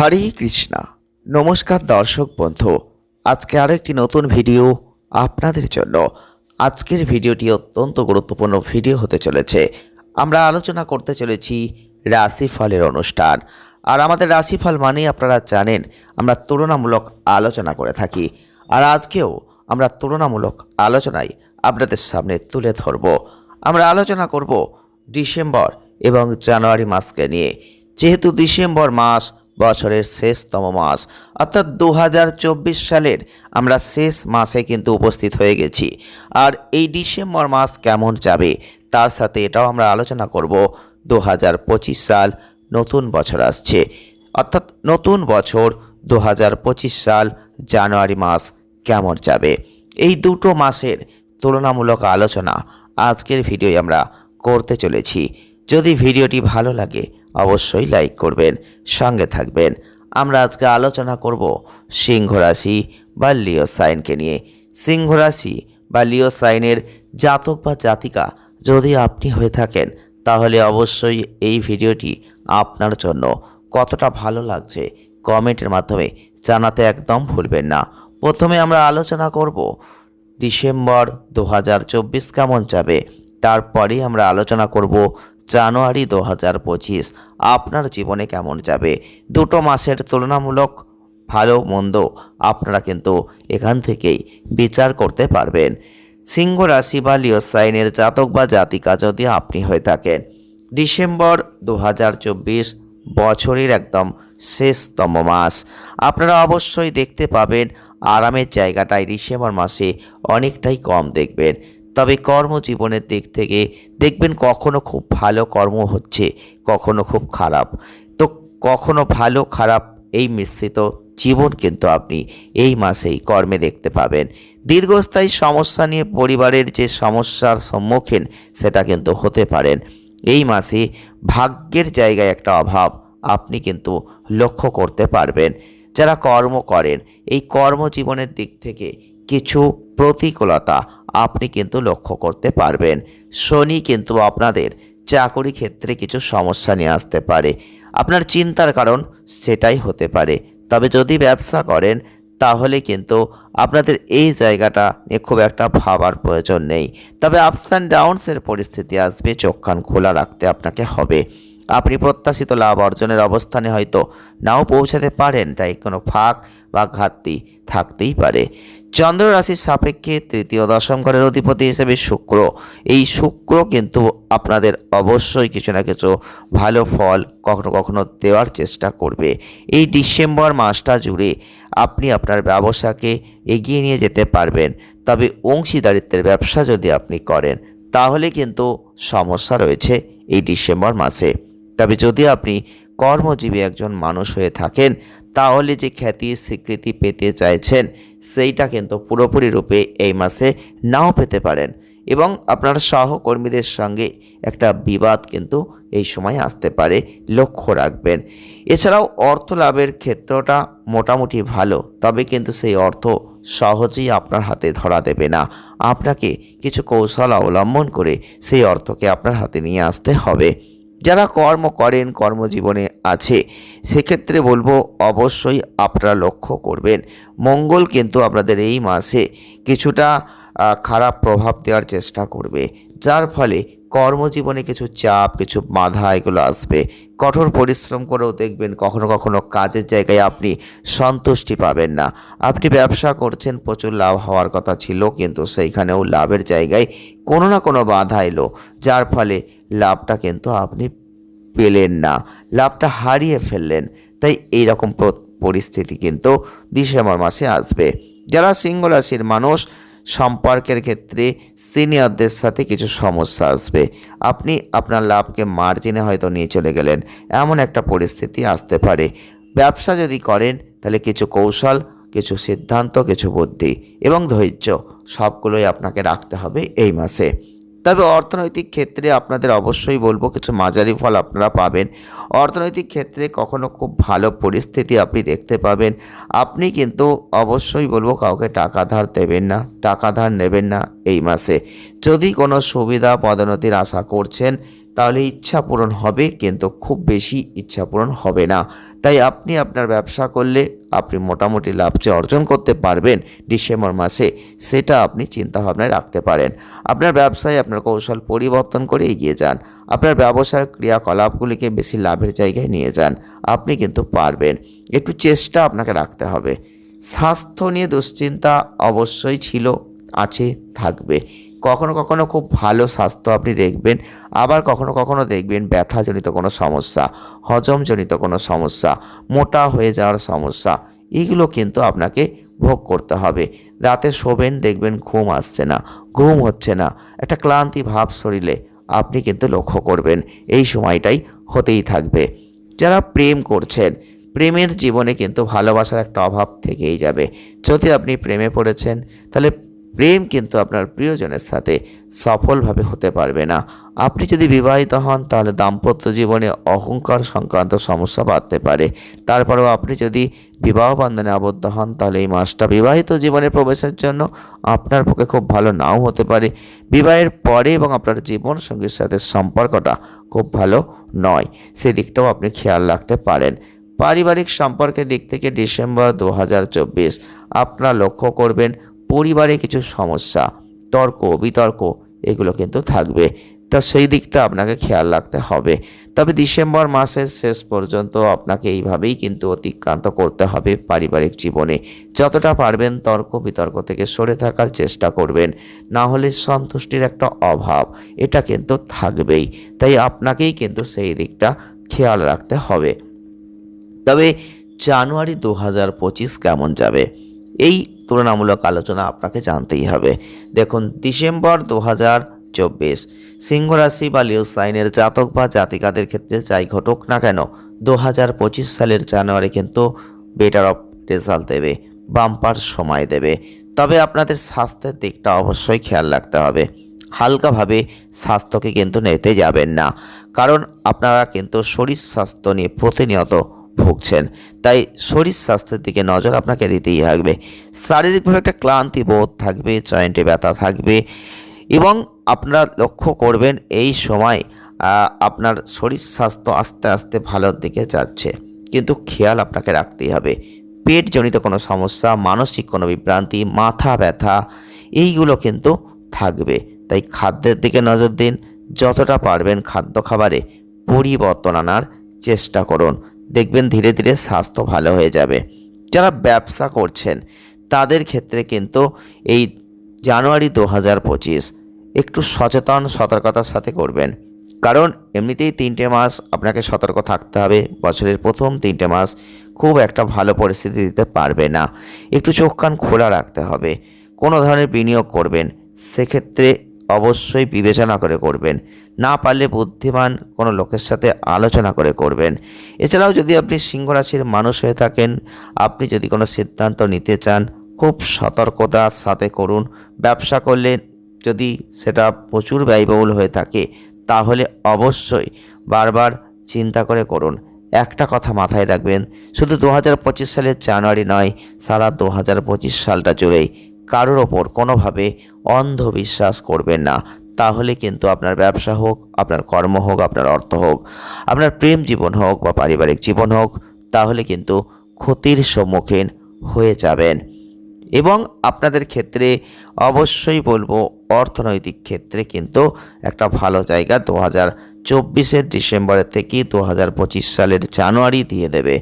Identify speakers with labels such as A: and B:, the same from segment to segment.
A: হরে কৃষ্ণা। নমস্কার দর্শক বন্ধু, আজকে আরেকটি নতুন ভিডিও আপনাদের জন্য। আজকের ভিডিওটি অত্যন্ত গুরুত্বপূর্ণ ভিডিও হতে চলেছে। আমরা আলোচনা করতে চলেছি রাশিফলের অনুষ্ঠান। আর আমাদের রাশিফল মানেই আপনারা জানেন, আমরা তুলনামূলক আলোচনা করে থাকি। আর আজকেও আমরা তুলনামূলক আলোচনায় আপনাদের সামনে তুলে ধরব। আমরা আলোচনা করব ডিসেম্বর এবং জানুয়ারি মাসকে নিয়ে। যেহেতু ডিসেম্বর মাস বছরের শেষতম মাস। অর্থাৎ দু হাজার চব্বিশ সালের আমরা শেষ মাসে কিন্তু উপস্থিত হয়ে গেছি। আর এই ডিসেম্বর মাস কেমন যাবে, তার সাথে এটাও আমরা আলোচনা করব। দু হাজার পঁচিশ সাল নতুন বছর আসছে। অর্থাৎ নতুন বছর দু হাজার পঁচিশ সাল জানুয়ারি মাস কেমন যাবে? এই দুটো মাসের তুলনামূলক আলোচনা আজকের ভিডিওয় আমরা করতে চলেছি। যদি ভিডিওটি ভালো লাগে অবশ্যই লাইক করবেন, সঙ্গে থাকবেন। আমরা আজকে আলোচনা করব সিংহ রাশি বা লিও সাইনকে নিয়ে। সিংহ রাশি বা লিও সাইনের জাতক বা জাতিকা যদি আপনি হয়ে থাকেন, তাহলে অবশ্যই এই ভিডিওটি আপনার জন্য কতটা ভালো লাগছে কমেন্টের মাধ্যমে জানাতে একদম ভুলবেন না। প্রথমে আমরা আলোচনা করব ডিসেম্বর দু হাজার চব্বিশ কেমন যাবে, তারপরেই আমরা আলোচনা করব জানুয়ারি দু হাজার পঁচিশ, আপনার জীবনে কেমন যাবে? দুটো মাসের তুলনামূলক ভালো, মন্দ আপনারা কিন্তু এখান থেকেই বিচার করতে পারবেন। সিংহ রাশি বা লিও সাইনের জাতক বা জাতিকা যদি আপনি হয়ে থাকেন, ডিসেম্বর দু হাজার চব্বিশ বছরের একদম শেষতম মাস। আপনারা অবশ্যই দেখতে পাবেন আরামের জায়গাটায় ডিসেম্বর মাসে অনেকটাই কম দেখবেন। তবে কর্মজীবনের দিক থেকে দেখবেন কখনো খুব ভালো কর্ম হচ্ছে, কখনো খুব খারাপ। তো কখনো ভালো, খারাপ এই মিশ্রিত জীবন কিন্তু আপনি এই মাসেই কর্মে দেখতে পাবেন। দীর্ঘস্থায়ী সমস্যা নিয়ে পরিবারের যে সমস্যার সম্মুখীন সেটা কিন্তু হতে পারেন। এই মাসে ভাগ্যের জায়গায় একটা অভাব আপনি কিন্তু লক্ষ্য করতে পারবেন। যারা কর্ম করেন, এই কর্মজীবনের দিক থেকে কিছু প্রতিকূলতা আপনি কিন্তু লক্ষ্য করতে পারবেন। শনি কিন্তু আপনাদের চাকরি ক্ষেত্রে কিছু সমস্যা নিয়ে আসতে পারে। আপনার চিন্তার কারণ সেটাই হতে পারে। তবে যদি ব্যবসা করেন, তাহলে কিন্তু আপনাদের এই জায়গাটা নিয়ে খুব একটা ভাবার প্রয়োজন নেই। তবে আপস অ্যান্ড ডাউনসের পরিস্থিতি আসবে চোখ কান খোলা রাখতে আপনাকে হবে। আপনি প্রত্যাশিত লাভ অর্জনের অবস্থানে হয়তো নাও পৌঁছাতে পারেন, তাই কোনো ফাঁক বা ঘাটতি থাকতেই পারে। চন্দ্র রাশির সাপেক্ষে তৃতীয় দশম ঘরের অধিপতি হিসেবে শুক্র। এই শুক্র কিন্তু আপনাদের অবশ্যই কিছু না কিছু ভালো ফল কখনো কখনো দেওয়ার চেষ্টা করবে। এই ডিসেম্বর মাসটা জুড়ে আপনি আপনার ব্যবসাকে এগিয়ে নিয়ে যেতে পারবেন। তবে অংশীদারিত্বের ব্যবসা যদি আপনি করেন, তাহলে কিন্তু সমস্যা রয়েছে এই ডিসেম্বর মাসে। তবে যদি আপনি কর্মজীবী একজন মানুষ হয়ে থাকেন, তাহলে যে খ্যাতি স্বীকৃতি পেতে চাইছেন, সেইটা কিন্তু পুরোপুরি রূপে এই মাসে নাও পেতে পারেন। এবং আপনার সহকর্মীদের সঙ্গে একটা বিবাদ কিন্তু এই সময় আসতে পারে, লক্ষ্য রাখবেন। এছাড়াও অর্থ লাভের ক্ষেত্রটা মোটামুটি ভালো, তবে কিন্তু সেই অর্থ সহজেই আপনার হাতে ধরা দেবে না। আপনাকে কিছু কৌশল অবলম্বন করে সেই অর্থকে আপনার হাতে নিয়ে আসতে হবে। যারা কর্ম করেন, কর্মজীবনে আছে, সেক্ষেত্রে বলব অবশ্যই আপনারা লক্ষ্য করবেন। মঙ্গল কিন্তু আপনাদের এই মাসে কিছুটা খারাপ প্রভাব দেওয়ার চেষ্টা করবে। যার ফলে কর্মজীবনে কিছু চাপ, কিছু বাধা এগুলো আসবে। কঠোর পরিশ্রম করেও দেখবেন কখনো কখনো কাজের জায়গায় আপনি সন্তুষ্টি পাবেন না। আপনি ব্যবসা করছেন, প্রচুর লাভ হওয়ার কথা ছিল, কিন্তু সেইখানেও লাভের জায়গায় কোনো না কোনো বাধা এলো, যার ফলে লাভটা কিন্তু আপনি পেলেন না, লাভটা হারিয়ে ফেললেন। তাই এই রকম পরিস্থিতি কিন্তু ডিসেম্বর মাসে আসবে। যারা সিংহ রাশির মানুষ সম্পর্কের ক্ষেত্রে সিনিয়রদের সাথে কিছু সমস্যা আসবে। আপনি আপনার লাভকে মার্জিনে হয়তো নিয়ে চলে গেলেন। এমন একটা পরিস্থিতি আসতে পারে। ব্যবসা যদি করেন, তাহলে কিছু কৌশল, কিছু সিদ্ধান্ত, কিছু বুদ্ধি এবং ধৈর্য সবগুলোই আপনাকে রাখতে হবে এই মাসে। তবে অর্থনৈতিক ক্ষেত্রে আপনাদের অবশ্যই বলব কিছু মাঝারি ফল আপনারা পাবেন। অর্থনৈতিক ক্ষেত্রে কখনো খুব ভালো পরিস্থিতি আপনি দেখতে পাবেন। আপনি কিন্তু অবশ্যই বলব কাউকে টাকা ধার দেবেন না, টাকা ধার নেবেন না এই মাসে। যদি কোনো সুবিধা পদোন্নতির আশা করছেন তাহলে ইচ্ছা পূরণ হবে, কিন্তু খুব বেশি ইচ্ছা পূরণ হবে না। তাই আপনি আপনার ব্যবসা করলে আপনি মোটামুটি লাভ যে অর্জন করতে পারবেন ডিসেম্বর মাসে, সেটা আপনি চিন্তাভাবনায় রাখতে পারেন। আপনার ব্যবসায় আপনার কৌশল পরিবর্তন করে এগিয়ে যান। আপনার ব্যবসার ক্রিয়াকলাপগুলিকে বেশি লাভের জায়গায় নিয়ে যান। আপনি কিন্তু পারবেন। একটু চেষ্টা আপনাকে রাখতে হবে। স্বাস্থ্য নিয়ে দুশ্চিন্তা অবশ্যই ছিল, আছে, থাকবে। কখনো কখনো খুব ভালো স্বাস্থ্য আপনি দেখবেন, আবার কখনো কখনো দেখবেন ব্যথাজনিত কোনো সমস্যা, হজমজনিত কোনো সমস্যা, মোটা হয়ে যাওয়ার সমস্যা, এগুলো কিন্তু আপনাকে ভোগ করতে হবে। রাতে শোবেন, দেখবেন ঘুম আসছে না, ঘুম হচ্ছে না, একটা ক্লান্তি ভাব শরীরে আপনি কিন্তু লক্ষ্য করবেন, এই সময়টাই হতেই থাকবে। যারা প্রেম করছেন, প্রেমের জীবনে কিন্তু ভালোবাসার একটা অভাব থেকেই যাবে। যদি আপনি প্রেমে পড়েছেন, তাহলে প্রেম কিন্তু আপনার প্রিয়জনের সাথে সফলভাবে হতে পারবে না। আপনি যদি বিবাহিত হন, তাহলে দাম্পত্য জীবনে অহংকার সংক্রান্ত সমস্যা বাড়তে পারে। তারপরেও আপনি যদি বিবাহ বন্ধনে আবদ্ধ হন, তাহলে এই মাসটা বিবাহিত জীবনে প্রবেশের জন্য আপনার পক্ষে খুব ভালো নাও হতে পারে। বিবাহের পরে এবং আপনার জীবন সঙ্গীর সাথে সম্পর্কটা খুব ভালো নয়। সেদিকটাও আপনি খেয়াল রাখতে পারেন। পারিবারিক সম্পর্কের দিক থেকে ডিসেম্বর দু আপনারা লক্ষ্য করবেন পরিবারে কিছু সমস্যা, তর্ক, বিতর্ক, এগুলো কিন্তু থাকবে। তা সেই দিকটা আপনাকে খেয়াল রাখতে হবে। তবে ডিসেম্বর মাসের শেষ পর্যন্ত আপনাকে এইভাবেই কিন্তু অতিক্রান্ত করতে হবে পারিবারিক জীবনে। যতটা পারবেন তর্ক, বিতর্ক থেকে সরে থাকার চেষ্টা করবেন। না হলে সন্তুষ্টির একটা অভাব, এটা কিন্তু থাকবেই। তাই আপনাকেই কিন্তু সেই দিকটা খেয়াল রাখতে হবে। তবে জানুয়ারি দু হাজার পঁচিশ কেমন যাবে? এই তুলনামূলক আলোচনা আপনাকে জানতেই হবে। দেখুন, ডিসেম্বর দু হাজার চব্বিশ সিংহ রাশি বা লিও সাইনের জাতক বা জাতিকাদের ক্ষেত্রে যাই ঘটুক না কেন, দু হাজার পঁচিশ সালের জানুয়ারি কিন্তু বেটার অফ রেজাল্ট দেবে বাম্পার সময় দেবে। তবে আপনাদের স্বাস্থ্যের দিকটা অবশ্যই খেয়াল রাখতে হবে। হালকাভাবে স্বাস্থ্যকে কিন্তু নিতে যাবেন না। কারণ আপনারা কিন্তু শরীর স্বাস্থ্য নিয়ে প্রতিনিয়ত ভুগছেন। তাই শরীর স্বাস্থ্যের দিকে নজর আপনাকে দিতেই থাকবে। শারীরিকভাবে একটা ক্লান্তি বোধ থাকবে জয়েন্টে ব্যথা থাকবে এবং আপনারা লক্ষ্য করবেন এই সময় আপনার শরীর স্বাস্থ্য আস্তে আস্তে ভালোর দিকে যাচ্ছে। কিন্তু খেয়াল আপনাকে রাখতেই হবে। পেটজনিত কোনো সমস্যা, মানসিক কোনো বিভ্রান্তি, মাথা ব্যথা, এইগুলো কিন্তু থাকবে। তাই খাদ্যের দিকে নজর দিন। যতটা পারবেন খাদ্য খাবারে পরিবর্তন আনার চেষ্টা করুন। দেখবেন ধীরে ধীরে স্বাস্থ্য ভালো হয়ে যাবে। যারা ব্যবসা করছেন, তাদের ক্ষেত্রে কিন্তু এই জানুয়ারি দু হাজার পঁচিশ একটু সচেতন, সতর্কতার সাথে করবেন। কারণ এমনিতেই তিনটে মাস আপনাকে সতর্ক থাকতে হবে, বছরের প্রথম তিনটে মাস খুব একটা ভালো পরিস্থিতি দিতে পারবে না। একটু চোখ কান খোলা রাখতে হবে। কোনো ধরনের বিনিয়োগ করবেন, সেক্ষেত্রে অবশ্যই বিবেচনা করে করবেন। না পারলে বুদ্ধিমান কোনো লোকের সাথে আলোচনা করে করবেন। এছাড়াও যদি আপনি সিংহ রাশির মানুষ হয়ে থাকেন, আপনি যদি কোনো সিদ্ধান্ত নিতে চান, খুব সতর্কতার সাথে করুন। ব্যবসা করলে যদি সেটা প্রচুর ব্যয়বহুল হয়ে থাকে, তাহলে অবশ্যই বারবার চিন্তা করে করুন। একটা কথা মাথায় রাখবেন, শুধু দু হাজার পঁচিশ সালের জানুয়ারি নয়, সারা দু হাজার পঁচিশ সালটা জুড়েই কারোর ওপর কোনোভাবে অন্ধবিশ্বাস করবেন না। তাহলে কিন্তু আপনার ব্যবসা হোক, আপনার কর্ম হোক, আপনার অর্থ হোক, আপনার প্রেম জীবন হোক বা পারিবারিক জীবন হোক, তাহলে কিন্তু ক্ষতির সম্মুখীন হয়ে যাবেন। এবং আপনাদের ক্ষেত্রে অবশ্যই বলব, অর্থনৈতিক ক্ষেত্রে কিন্তু একটা ভালো জায়গা দু হাজার চব্বিশের ডিসেম্বরের থেকে দু হাজার পঁচিশ সালের জানুয়ারি দিয়ে দেবে।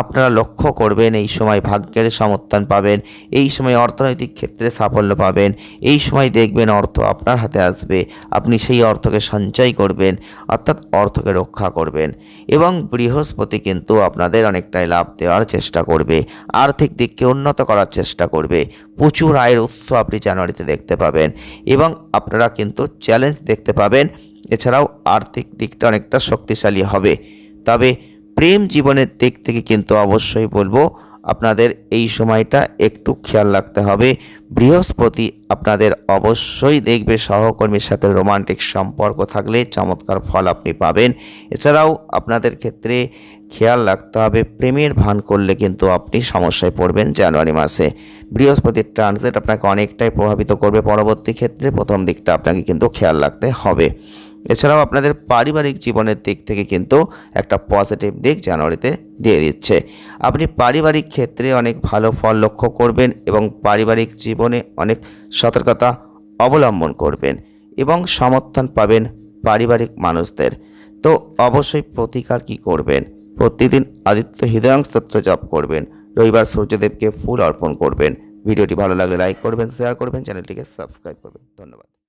A: আপনারা লক্ষ্য করবেন, এই সময় ভাগ্যের সমর্থন পাবেন, এই সময় অর্থনৈতিক ক্ষেত্রে সাফল্য পাবেন, এই সময় দেখবেন অর্থ আপনার হাতে আসবে, আপনি সেই অর্থকে সঞ্চয় করবেন, অর্থাৎ অর্থকে রক্ষা করবেন এবং বৃহস্পতি কিন্তু আপনাদের অনেকটাই লাভ দেওয়ার চেষ্টা করবে, আর্থিক দিককে উন্নত করার চেষ্টা করবে, প্রচুর আয়ের উৎস আপনি জানুয়ারিতে দেখতে পাবেন এবং আপনারা কিন্তু চ্যালেঞ্জ দেখতে পাবেন এছাড়াও আর্থিক দিকটা অনেকটা শক্তিশালী হবে। তবে প্রেম জীবনের দিক থেকে কিন্তু অবশ্যই বলব, আপনাদের এই সময়টা একটু খেয়াল রাখতে হবে। বৃহস্পতি আপনাদের অবশ্যই দেখবে সহকর্মীর সাথে রোমান্টিক সম্পর্ক থাকলে চমৎকার ফল আপনি পাবেন। এছাড়াও আপনাদের ক্ষেত্রে খেয়াল রাখতে হবে, প্রেমের ভান করলে কিন্তু আপনি সমস্যায় পড়বেন জানুয়ারি মাসে। বৃহস্পতির ট্রানজিট আপনাকে অনেকটাই প্রভাবিত করবে, পরবর্তী ক্ষেত্রে প্রথম দিকটা আপনাকে কিন্তু খেয়াল রাখতে হবে। এছাড়াও আপনাদের পারিবারিক জীবনের দিক থেকে কিন্তু একটা পজিটিভ দিক জানুয়ারিতে দিয়ে দিচ্ছে। আপনি পারিবারিক ক্ষেত্রে অনেক ভালো ফল লক্ষ্য করবেন এবং পারিবারিক জীবনে অনেক সতর্কতা অবলম্বন করবেন এবং সমর্থন পাবেন পারিবারিক মানুষদের। তো অবশ্যই প্রতিকার কি করবেন? প্রতিদিন আদিত্য হৃদয়াং স্তোত্র জপ করবেন। রবিবার সূর্যদেবকে ফুল অর্পণ করবেন। ভিডিওটি ভালো লাগলে লাইক করবেন শেয়ার করবেন চ্যানেলটিকে সাবস্ক্রাইব করবেন। ধন্যবাদ।